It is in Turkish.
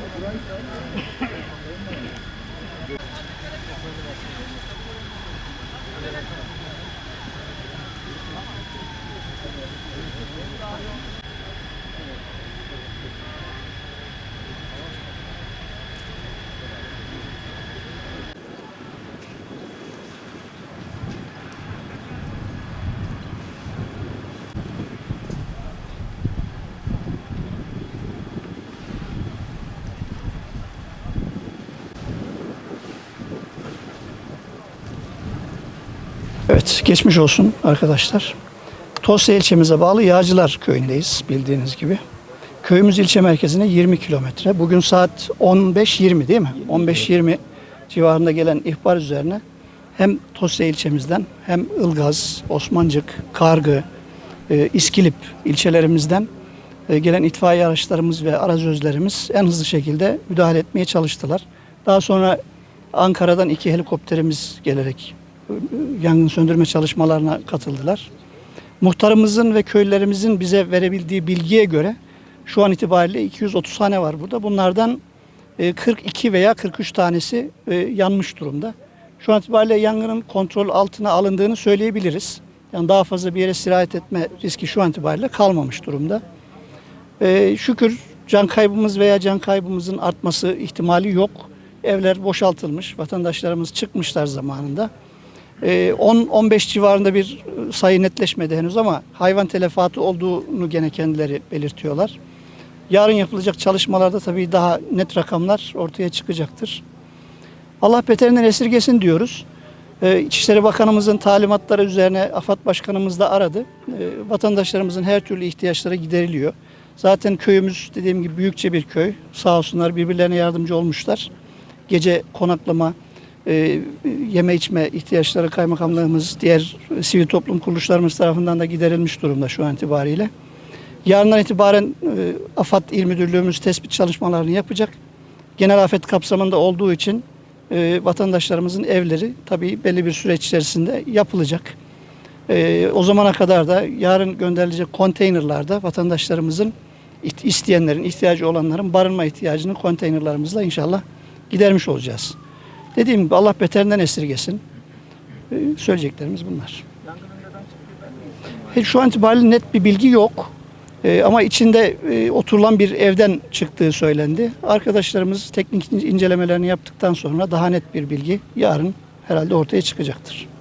I'm right. Evet, geçmiş olsun arkadaşlar. Tosya ilçemize bağlı Yağcılar köyündeyiz bildiğiniz gibi. Köyümüz ilçe merkezine 20 kilometre. Bugün saat 15-20 değil mi? 15-20 civarında gelen ihbar üzerine hem Tosya ilçemizden hem Ilgaz, Osmancık, Kargı, e, İskilip ilçelerimizden e, gelen itfaiye araçlarımız ve arazözlerimiz en hızlı şekilde müdahale etmeye çalıştılar. Daha sonra Ankara'dan iki helikopterimiz gelerek yangın söndürme çalışmalarına katıldılar. Muhtarımızın ve köylerimizin bize verebildiği bilgiye göre şu an itibariyle 230 hane var burada. Bunlardan e, 42 veya 43 tanesi e, yanmış durumda. Şu an itibariyle yangının kontrol altına alındığını söyleyebiliriz. Yani daha fazla bir yere sirayet etme riski şu an itibariyle kalmamış durumda. Ee, şükür can kaybımız veya can kaybımızın artması ihtimali yok. Evler boşaltılmış, vatandaşlarımız çıkmışlar zamanında. Ee, 10-15 civarında bir sayı netleşmedi henüz ama hayvan telefatı olduğunu gene kendileri belirtiyorlar. Yarın yapılacak çalışmalarda tabii daha net rakamlar ortaya çıkacaktır. Allah beterinden esirgesin diyoruz. Ee, İçişleri Bakanımızın talimatları üzerine AFAD Başkanımız da aradı. Ee, vatandaşlarımızın her türlü ihtiyaçları gideriliyor. Zaten köyümüz dediğim gibi büyükçe bir köy. Sağ olsunlar birbirlerine yardımcı olmuşlar. Gece konaklama, e, yeme içme ihtiyaçları kaymakamlığımız, diğer sivil toplum kuruluşlarımız tarafından da giderilmiş durumda şu an itibariyle. Yarından itibaren e, AFAD İl Müdürlüğümüz tespit çalışmalarını yapacak. Genel afet kapsamında olduğu için e, vatandaşlarımızın evleri tabii belli bir süreç içerisinde yapılacak. E, o zamana kadar da yarın gönderilecek konteynerlarda vatandaşlarımızın isteyenlerin, ihtiyacı olanların barınma ihtiyacını konteynerlarımızla inşallah gidermiş olacağız. Dediğim gibi Allah beterinden esirgesin. E, söyleyeceklerimiz bunlar. Şu an itibariyle net bir bilgi yok. E, ama içinde e, oturulan bir evden çıktığı söylendi. Arkadaşlarımız teknik incelemelerini yaptıktan sonra daha net bir bilgi yarın herhalde ortaya çıkacaktır.